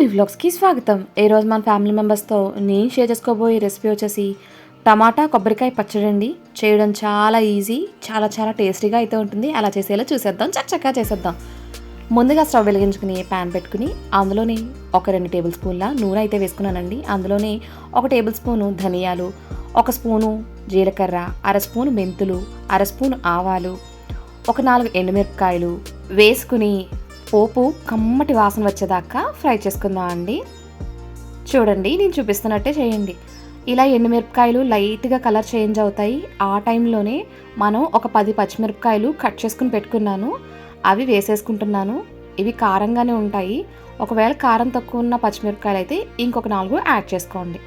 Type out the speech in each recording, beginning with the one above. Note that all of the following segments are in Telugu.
పాలీ వ్లాగ్స్కి స్వాగతం. ఈరోజు మన ఫ్యామిలీ మెంబర్స్తో నేను షేర్ చేసుకోబోయే రెసిపీ వచ్చేసి టమాటా కొబ్బరికాయ పచ్చడి అండి. చేయడం చాలా ఈజీ చాలా చాలా టేస్టీగా అయితే ఉంటుంది. అలా చేసేలా చూసేద్దాం చక్కగా చేసేద్దాం. ముందుగా స్టవ్ వెలిగించుకుని ప్యాన్ పెట్టుకుని అందులోని ఒక రెండు టేబుల్ స్పూన్ల నూనె అయితే వేసుకున్నానండి. అందులోనే ఒక టేబుల్ స్పూను ధనియాలు ఒక స్పూను జీలకర్ర అర స్పూను మెంతులు అర స్పూను ఆవాలు ఒక నాలుగు ఎండుమిరపకాయలు వేసుకుని పోపు కమ్మటి వాసన వచ్చేదాకా ఫ్రై చేసుకుందాం అండి. చూడండి నేను చూపిస్తున్నట్టే చేయండి. ఇలా ఎండుమిరపకాయలు లైట్గా కలర్ చేంజ్ అవుతాయి. ఆ టైంలోనే మనం ఒక పది పచ్చిమిరపకాయలు కట్ చేసుకుని పెట్టుకున్నాను. అవి వేసేసుకుంటున్నాను. ఇవి కారంగానే ఉంటాయి. ఒకవేళ కారం తక్కువ ఉన్న పచ్చిమిరపకాయలు అయితే ఇంకొక నాలుగు యాడ్ చేసుకోండి.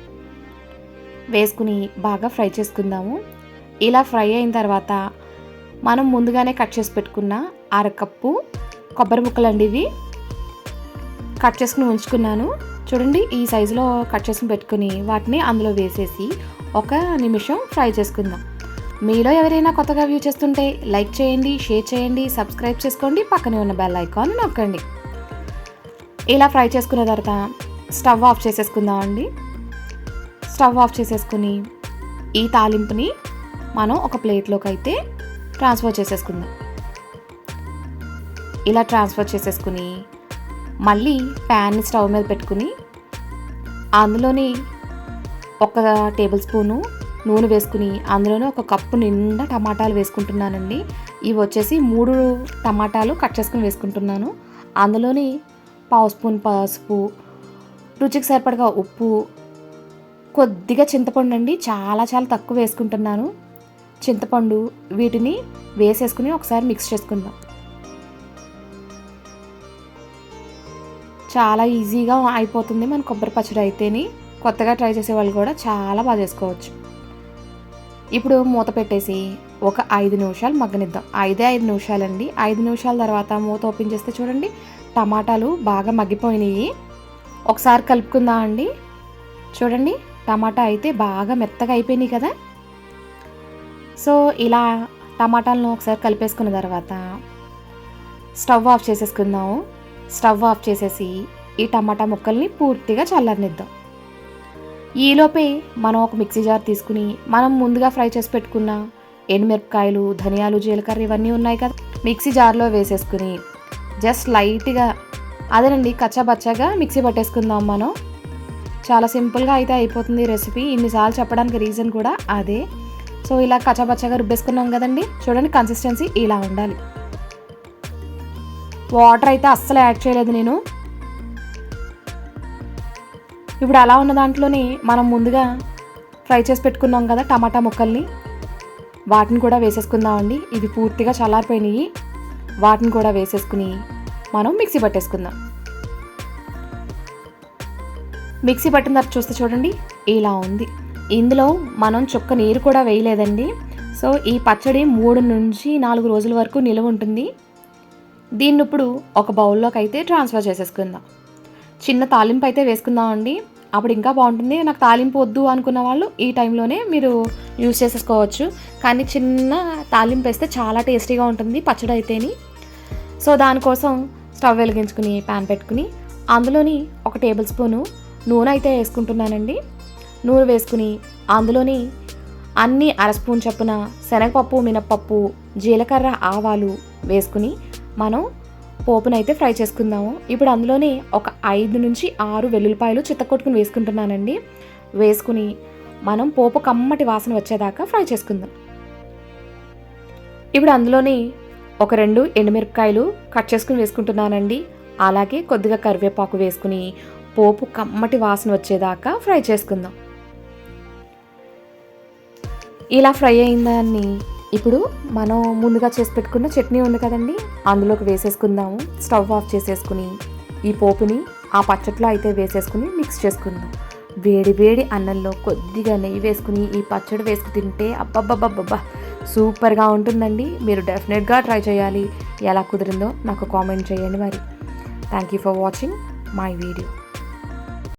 వేసుకుని బాగా ఫ్రై చేసుకుందాము. ఇలా ఫ్రై అయిన తర్వాత మనం ముందుగానే కట్ చేసి పెట్టుకున్న అరకప్పు కొబ్బరి ముక్కలు అండి ఇవి. కట్ చేసుకుని ఉంచుకున్నాను. చూడండి ఈ సైజులో కట్ చేసుకుని పెట్టుకుని వాటిని అందులో వేసేసి ఒక నిమిషం ఫ్రై చేసుకుందాం. మీలో ఎవరైనా కొత్తగా వ్యూ చేస్తుంటే లైక్ చేయండి షేర్ చేయండి సబ్స్క్రైబ్ చేసుకోండి పక్కనే ఉన్న బెల్ ఐకాన్ నొక్కండి. ఇలా ఫ్రై చేసుకున్న తర్వాత స్టవ్ ఆఫ్ చేసేసుకుందాం అండి. స్టవ్ ఆఫ్ చేసేసుకుని ఈ తాలింపుని మనం ఒక ప్లేట్లోకి అయితే ట్రాన్స్ఫర్ చేసేసుకుందాం. ఇలా ట్రాన్స్ఫర్ చేసేసుకుని మళ్ళీ ప్యాన్ స్టవ్ మీద పెట్టుకుని అందులోని ఒక టేబుల్ స్పూను నూనె వేసుకుని అందులోనే ఒక కప్పు నిండా టమాటాలు వేసుకుంటున్నానండి. ఇవి వచ్చేసి మూడు టమాటాలు కట్ చేసుకుని వేసుకుంటున్నాను. అందులోని పావు స్పూన్ పసుపు రుచికి సరిపడగా ఉప్పు కొద్దిగా చింతపండు అండి. చాలా చాలా తక్కువ వేసుకుంటున్నాను. చింతపండు వీటిని వేసేసుకుని ఒకసారి మిక్స్ చేసుకుందాం. చాలా ఈజీగా అయిపోతుంది మన కొబ్బరి పచ్చడి అయితేని. కొత్తగా ట్రై చేసే వాళ్ళు కూడా చాలా బాగా చేసుకోవచ్చు. ఇప్పుడు మూత పెట్టేసి ఒక ఐదు నిమిషాలు మగ్గనిద్దాం. ఐదే ఐదు నిమిషాలండి. ఐదు నిమిషాల తర్వాత మూత ఓపెన్ చేస్తే చూడండి టమాటాలు బాగా మగ్గిపోయినాయి. ఒకసారి కలుపుకుందాం అండి. చూడండి టమాటా అయితే బాగా మెత్తగా అయిపోయినాయి కదా. సో ఇలా టమాటాలను ఒకసారి కలిపేసుకున్న తర్వాత స్టవ్ ఆఫ్ చేసేసుకుందాము. స్టవ్ ఆఫ్ చేసేసి ఈ టమాటా ముక్కల్ని పూర్తిగా చల్లనిద్దాం ఈలోపే మనం ఒక మిక్సీ జార్ తీసుకుని మనం ముందుగా ఫ్రై చేసి పెట్టుకున్న ఎండుమిరపకాయలు ధనియాలు జీలకర్ర ఇవన్నీ ఉన్నాయి కదా మిక్సీ జార్లో వేసేసుకుని జస్ట్ లైట్గా అదేనండి కచ్చాబచ్చాగా మిక్సీ పట్టేసుకుందాం మనం. చాలా సింపుల్గా అయితే అయిపోతుంది రెసిపీ. ఇన్నిసార్లు చెప్పడానికి రీజన్ కూడా అదే. సో ఇలా కచ్చాబచ్చాగా రుబ్బేసుకున్నాం కదండి చూడండి కన్సిస్టెన్సీ ఇలా ఉండాలి. వాటర్ అయితే అస్సలు యాడ్ చేయలేదు నేను. ఇప్పుడు అలా ఉన్న దాంట్లోనే మనం ముందుగా ఫ్రై చేసి పెట్టుకున్నాం కదా టమాటా ముక్కల్ని. వాటిని కూడా వేసేసుకుందామండి. ఇవి పూర్తిగా చల్లారిపోయినాయి. వాటిని కూడా వేసేసుకుని మనం మిక్సీ పట్టేసుకుందాం. మిక్సీ పట్టిన తర్వాత చూస్తే చూడండి ఇలా ఉంది. ఇందులో మనం చుక్క నీరు కూడా వేయలేదండి. సో ఈ పచ్చడి మూడు నుంచి నాలుగు రోజుల వరకు నిలువ ఉంటుంది. దీన్ని ఇప్పుడు ఒక బౌల్లోకి అయితే ట్రాన్స్ఫర్ చేసేసుకుందాం. చిన్న తాలింపు అయితే వేసుకుందామండి. అప్పుడు ఇంకా బాగుంటుంది. నాకు తాలింపు వద్దు అనుకున్న వాళ్ళు ఈ టైంలోనే మీరు యూజ్ చేసేసుకోవచ్చు. కానీ చిన్న తాలింపు వేస్తే చాలా టేస్టీగా ఉంటుంది పచ్చడి అయితేని సో దానికోసం స్టవ్ వెలిగించుకుని ప్యాన్ పెట్టుకుని అందులోని ఒక టేబుల్ స్పూను నూనె అయితే వేసుకుంటున్నానండి. నూనె వేసుకుని అందులోని అన్ని అర స్పూన్ చొప్పున శనగపప్పు మినప్పప్పు జీలకర్ర ఆవాలు వేసుకుని మనం పోపునైతే ఫ్రై చేసుకుందాము. ఇప్పుడు అందులోనే ఒక ఐదు నుంచి ఆరు వెల్లుల్లిపాయలు చిత్తకొట్టుకుని వేసుకుంటున్నానండి. వేసుకుని మనం పోపు కమ్మటి వాసన వచ్చేదాకా ఫ్రై చేసుకుందాం. ఇప్పుడు అందులోని ఒక రెండు ఎండుమిరపకాయలు కట్ చేసుకుని వేసుకుంటున్నానండి. అలాగే కొద్దిగా కరివేపాకు వేసుకుని పోపు కమ్మటి వాసన వచ్చేదాకా ఫ్రై చేసుకుందాం. ఇలా ఫ్రై అయిన దాన్ని ఇప్పుడు మనం ముందుగా చేసి పెట్టుకున్న చట్నీ ఉంది కదండి. అందులోకి వేసేసుకుందాము. స్టవ్ ఆఫ్ చేసేసుకుని ఈ పోపుని ఆ పచ్చట్లో అయితే వేసేసుకుని మిక్స్ చేసుకుందాం. వేడి వేడి అన్నంలో కొద్దిగా నెయ్యి వేసుకుని ఈ పచ్చడి వేసుకు తింటే అబ్బబ్బబ్బబ్బబ్బా! సూపర్గా ఉంటుందండి. మీరు డెఫినెట్గా ట్రై చేయాలి. ఎలా కుదిరిందో నాకు కామెంట్ చేయండి మరి. Thank you for watching my video